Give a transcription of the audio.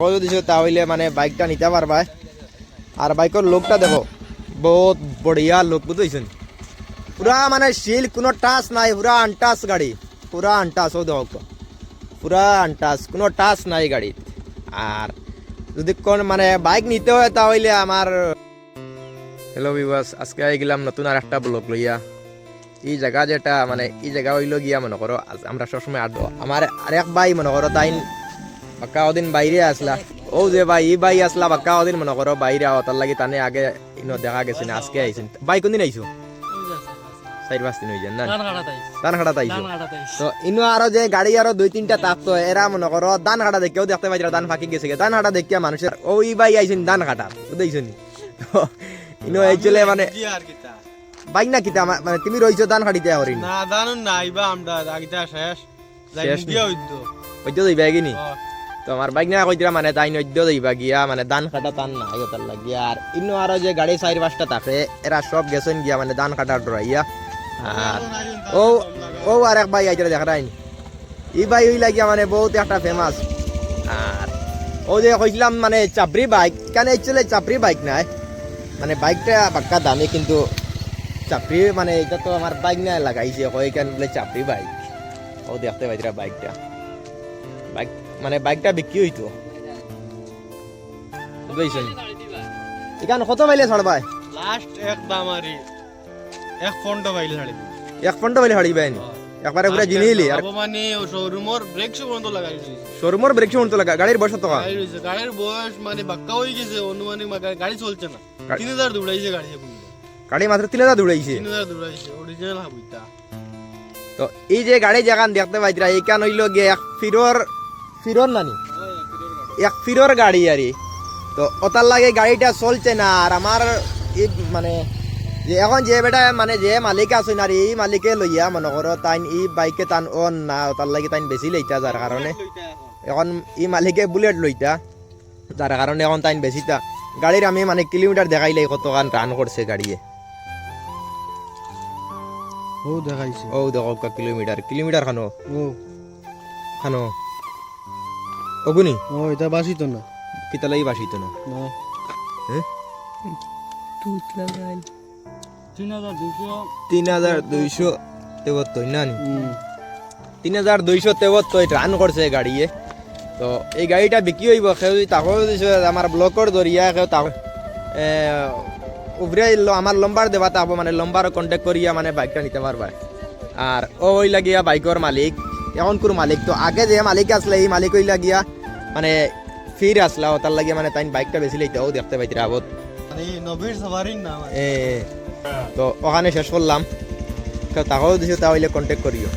যদি দিছো, তাহলে মানে বাইকটা নিতে পারবা আর বাইকের লোকটা দেখো, বহুত বড়িয়া লোক বুঝেছেন পুরা মানে শিল কোনো টাচ নাই পুরা আনটাচ গাড়ি পুরা আনটাচ ও দেখো পুরা আনটাচ কোনো টাচ নাই গাড়িত। আর যদি কোন মানে বাইক নিতে হয়, তাহলে আমার হ্যালো বিবাস আজকে গেলাম নতুন আর একটা ব্লক লইয়া। এই জায়গা যেটা মানে এই জায়গা হইল গিয়া মনে করো আমরা সবসময় আড্ডো আমার আরেক ভাই মনে করো তাই বাক্কা ওদিন বাইরে আসলা। ও যে ভাই ই ভাই আসলা বাক্কা ওদিন মনে করো বাইরে আও তার লাগি তানে আগে ইনো দেখা গেছে না আজকে আইছেন ভাই কোনদিন আইছো চার পাঁচ দিন হইছেন না? দান খাটা আইছো তো ইনো আরও যে গাড়ি আরও দুই তিনটা থাকতো এরা মনে করো দান কাটা দেখেও দেখতে পাইছে দান ফাঁকি গেছে দান কাটা দেখিয়া মানুষের ওই ভাই আইছেন দান কাটা বুঝতেইছেন তো ইনো এইচলে মানে বাইক না কিতা মানে তুমি রইছো দান কাটিতে হরিণ না না ইবা আমরা আগিটা শেষ। যাই শেষ দিয়া হইতো হইতো যাইবা কিনি তো আমার বাইক না কইতরা মানে তাই নদ্য যাইবা গিয়া মানে দান কাটা টান না তার লাগিয়া আর ইনো আরও যে গাড়ি চার পাঁচটা থাকে, এরা সব গেছেন গিয়া মানে দান কাটা ডরাইয়া। আর ও ও আর এক ভাই আইতরা দেখা রাইনি ই ভাই ওই লাগিয়া মানে বহুত একটা ফেমাস আর ও যে কইছিলাম মানে চাপরি বাইক, কেন চলে চাপরি বাইক নাই? মানে বাইকটা পাক্কা দামি, কিন্তু চাপরি মানে এটা তো আমার বাইক না লাগাইছে, কই কেন বলে চাপরি বাইক? ও দেখতে পাইতরা বাইকটা। বাইক মানে বাইকটা বিক্রি হইতো বুঝছেন এখান কত পাইলে লাস্ট এক দামারি এক ফন্ড পাইলে ছাড়ে এক পনেরো পাইলে নি? একবারে পুরো জিনিলি আর মানে ও শোরুমর ব্রেক শো বন্ধ লাগাই দিছে। শোরুমের ব্রেক লাগা গাড়ির বয়স রয়েছে গাড়ির বয়স মানে বাক্কা হয়ে গেছে অনুমানিক গাড়ি চলছে না। গা- তিন হাজার দৌড়াইছে গাড়ি এখন গাড়ি মাত্র তিন হাজার দৌড়াইছে তিন হাজার দৌড়াইছে অরিজিনাল তো এই যে গাড়ি যেখান দেখতে পাইতরা এইখান হইল গিয়ে এক ফিরোর ফিরোর নানি? এক ফিরোর গাড়ি আরে তো ওটার লাগে গাড়িটা চলছে না আর আমার এই মানে যে এখন যে বেটা মানে যে মালিক আছে না এই মালিকে লইয়া মনে করো তাই এই বাইকে তান অন না তার লাগে তাই বেশি লইতা যার কারণে এখন ই মালিকে বুলেট লইতা যার কারণে এখন তাই বেশিটা গাড়ির আমি মানে কিলোমিটার দেখাইলে কতখান রান করছে গাড়িয়ে। ও দেখাইছে। ও দেখো কিলোমিটার কিলোমিটার খানো। ও খানো। অগুনি ও এটা বাসিত না। কিতালাই বাসিত না। না। হ্যাঁ তিন হাজার দুশো তিন হাজার দুইশো তেবত্তর না নি? তিন হাজার দুইশো তেবত্তর রান করছে গাড়িয়ে। তো এই গাড়িটা বিক্রি হইব কেউ যদি তাকো দিছে আমার ব্লকর দরিয়া কেউ তাকো উপরে ল- আমার লম্বার দেবা তাবো মানে লম্বার কন্ট্যাক্ট করিয়া মানে বাইকটা নিতে পারবা আর ও ওই লাগিয়া বাইকর মালিক এখন কোনো মালিক। তো আগে যে মালিক আসলে এই মালিক ওই লাগিয়া মানে ফির আসলা ও তার লাগিয়া মানে তাই বাইকটা বেশি লইতে ও দেখতে পাইতে আবত মানে তো ওখানে শেষ করলাম। তো তাকেও দিছো তাহলে কন্ট্যাক্ট করিও।